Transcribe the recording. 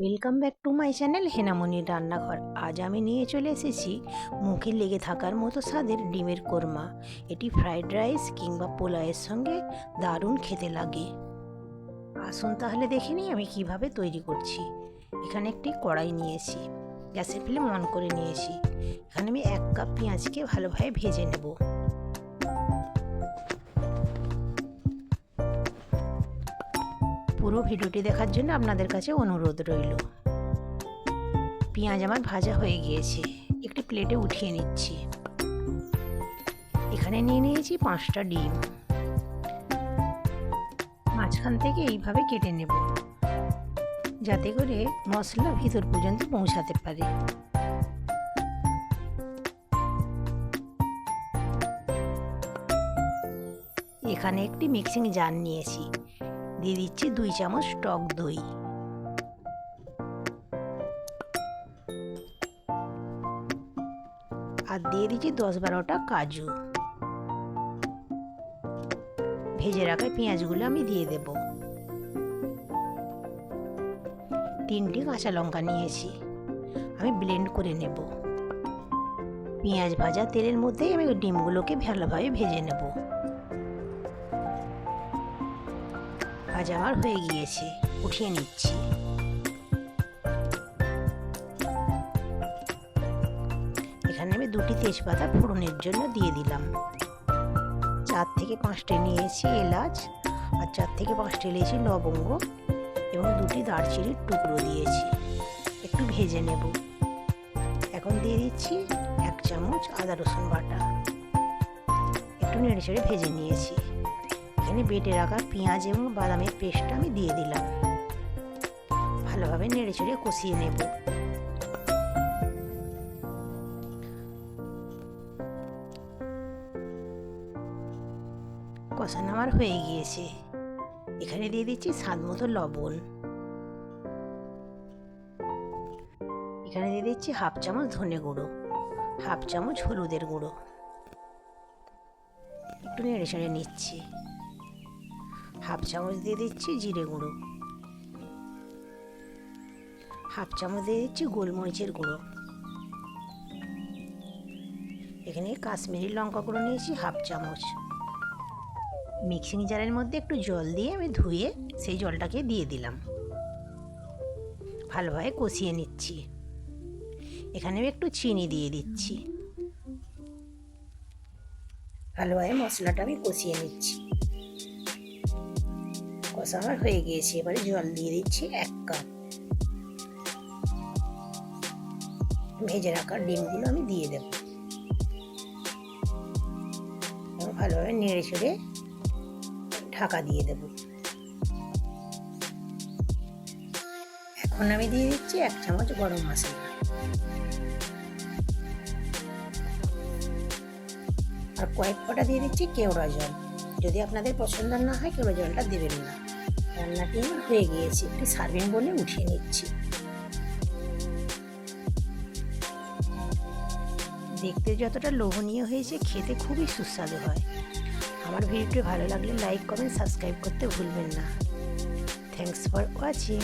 Welcome back to my channel হেনামনির রান্নাঘর আজ আমি নিয়ে চলে এসেছি মুখে লেগে থাকার মতো স্বাদের ডিমের কোরমা। এটি ফ্রাইড রাইস কিংবা পোলাওয়ের সঙ্গে দারুণ খেতে লাগে। আসুন তাহলে দেখে নিই আমি কীভাবে তৈরি করছি। এখানে একটি কড়াই নিয়েছি, গ্যাসের ফ্লেম অন করে নিয়েছি। এখানে আমি এক কাপ পেঁয়াজকে ভালোভাবে ভেজে নেব। পুরো ভিডিওটি দেখার জন্য আপনাদের কাছে অনুরোধ রইল। পেঁয়াজ আমার ভাজা হয়ে গিয়েছে। একটি প্লেটে উঠিয়ে নিচ্ছি। এখানে নিয়ে নিয়েছি পাঁচটা ডিম। মাঝখান থেকে এইভাবে কেটে নেব। যাতে করে মশলা ভিতর পর্যন্ত পৌঁছাতে পারে। এখানে একটি মিক্সিং জার নিয়েছি। দিয়ে দিচ্ছি দুই চামচ টক দই। আর দিয়ে দিচ্ছি দশ বারোটা কাজু। ভেজে রাখা পেঁয়াজগুলো আমি দিয়ে দেব। তিনটি কাঁচা লঙ্কা নিয়েছি। আমি ব্লেন্ড করে নেব। পেঁয়াজ ভাজা তেলের মধ্যেই আমি ডিমগুলোকে ভালোভাবে ভেজে নেব। ভাজা আমার হয়ে গিয়েছে। উঠিয়ে নিচ্ছি। এখানে আমি দুটি তেজপাতা ফোড়নের জন্য দিয়ে দিলাম। চার থেকে পাঁচটা নিয়েছি এলাচ আর চার থেকে পাঁচটা নিয়েছি লবঙ্গ এবং দুটি দারচিনির টুকরো দিয়েছি। একটু ভেজে নেব। এখন দিয়ে দিচ্ছি এক চামচ আদা রসুন বাটা। একটু নেড়ে চেড়ে ভেজে নিয়েছি। এখানে বেটে রাখা পেঁয়াজ এবং বাদামের পেস্টটা আমি দিয়ে দিলাম। ভালোভাবে নেড়ে চেড়ে কষিয়ে নেব। কষানো আমার হয়ে গিয়েছে। এখানে দিয়ে দিচ্ছি স্বাদ মতো লবণ। এখানে দিয়ে দিচ্ছি হাফ চামচ ধনে গুঁড়ো, হাফ চামচ হলুদের গুঁড়ো। একটু নেড়ে চেড়ে নিচ্ছি। হাফ চামচ দিয়ে দিচ্ছি জিরে গুঁড়ো। হাফ চামচ দিয়ে দিচ্ছি গোলমরিচের গুঁড়ো। এখানে কাশ্মীরি লঙ্কা গুঁড়ো নিয়েছি হাফ চামচ। মিক্সিং জারের মধ্যে একটু জল দিয়ে আমি ধুয়ে সেই জলটাকে দিয়ে দিলাম। ভালোভাবে কষিয়ে নিচ্ছি। এখানে আমি একটু চিনি দিয়ে দিচ্ছি। ভালোভাবে মশলাটা আমি কষিয়ে নিচ্ছি। কষা আমার হয়ে গিয়েছে। এবারে জল দিয়ে দিচ্ছি এক কাপ। ভেজে রাখা ডিমগুলো আমি দিয়ে দেব। ভালোভাবে নেড়ে চেড়ে ঢাকা দিয়ে দেব। এখন আমি দিয়ে দিচ্ছি এক চামচ গরম মশলা। আর কয়েক কটা দিয়ে দিচ্ছি কেওড়া জল। যদি আপনাদের পছন্দ না হয় কেওড়া জলটা দেবেন না। রান্নাটি হয়ে গিয়েছে। একটি সার্ভিং বলে উঠিয়ে নিচ্ছি। দেখতে যতটা লোভনীয় হয়েছে, খেতে খুবই সুস্বাদু হয়। আমার ভিডিওটি ভালো লাগলে লাইক কমেন্ট সাবস্ক্রাইব করতে ভুলবেন না। Thanks for watching